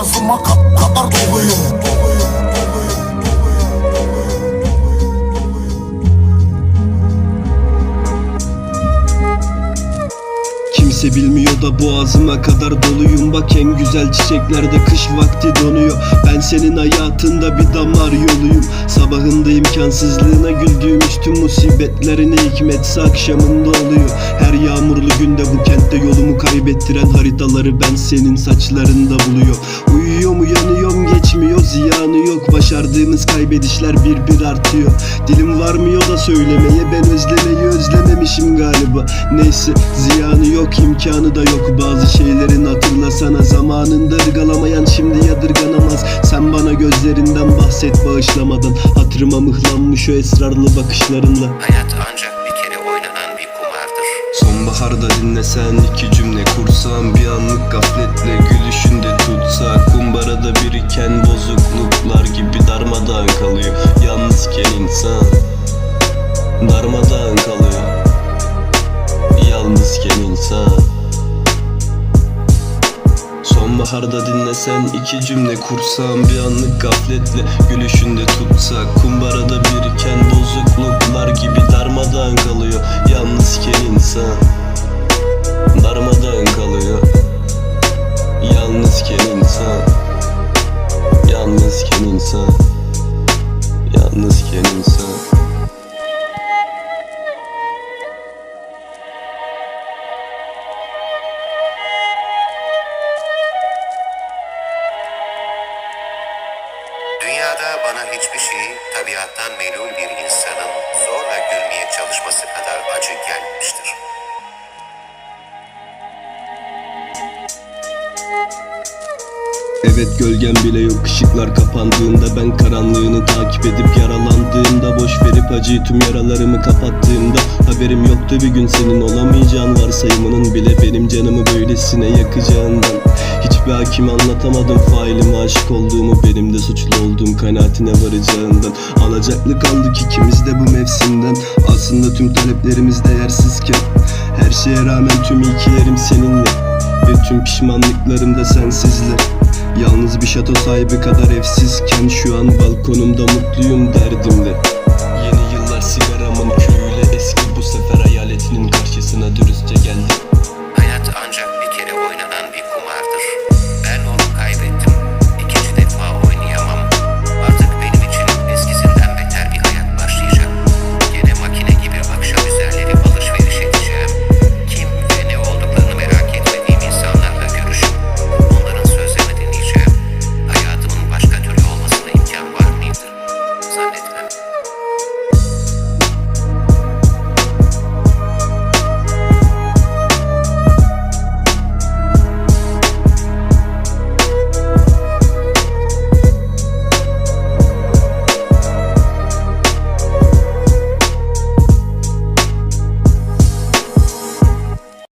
boğazıma ka- kadar doluyum Kimse bilmiyor da boğazıma kadar doluyum. Bak en güzel çiçeklerde kış vakti donuyor. Ben senin hayatında bir damar yoluyum. Sabahında imkansızlığına güldüğümüz tüm musibetlerine hikmetse akşamında oluyor. Her yağmurlu günde bu kentte yolumu kaybettiren haritaları ben senin saçlarında buluyor. Uyuyorum uyanıyorum geçmiyor ziyanı yok. Başardığımız kaybedişler bir bir artıyor. Dilim varmıyor da söylemeye ben özlemeyi özlememişim galiba. Neyse ziyanı yok imkanı da yok. Bazı şeylerin hatırlasana zamanında ırgalamayan şimdi yadırganamaz. Sen bana gözlerinden bahset bağışlamadan Hatırıma mıhlanmış o esrarlı bakışlarınla. Hayat ancak bir kere oynanan bir kumardır. Sonbaharda dinlesen iki cümle kursan Bir anlık gafletle gülüşünde tutsa Kumbarada biriken bozukluklar gibi darmadağın kalıyor. Yalnızken insan darmadağın kalıyor. Yalnızken insan Sonbaharda dinlesen iki cümle kursam Bir anlık gafletle gülüşünde tutsak. Kumbarada biriken bozukluklar gibi darmadağın kalıyor. Yalnızken insan Darmadağın kalıyor. Yalnızken insan Yalnızken insan Yalnızken insan Dünyada bana hiçbir şey tabiattan melul bir insanın zorla gülmeye çalışması kadar acı gelmemiştir. Evet gölgem bile yok ışıklar kapandığında Ben karanlığını takip edip yaralandığımda Boş verip acıyı tüm yaralarımı kapattığımda Haberim yoktu bir gün senin olamayacağın varsayımının Benim canımı böylesine yakacağından Hiçbir hakim anlatamadım failime aşık olduğumu Benim de suçlu olduğum kanaatine varacağından Alacaklı kaldık ikimiz de bu mevsimden Aslında tüm taleplerimiz değersizken Her şeye rağmen tüm ilkilerim seninle Ve tüm pişmanlıklarım da sensizle Yalnız bir şato sahibi kadar evsizken Şu an balkonumda mutluyum derdimle Yeni yıllar sigara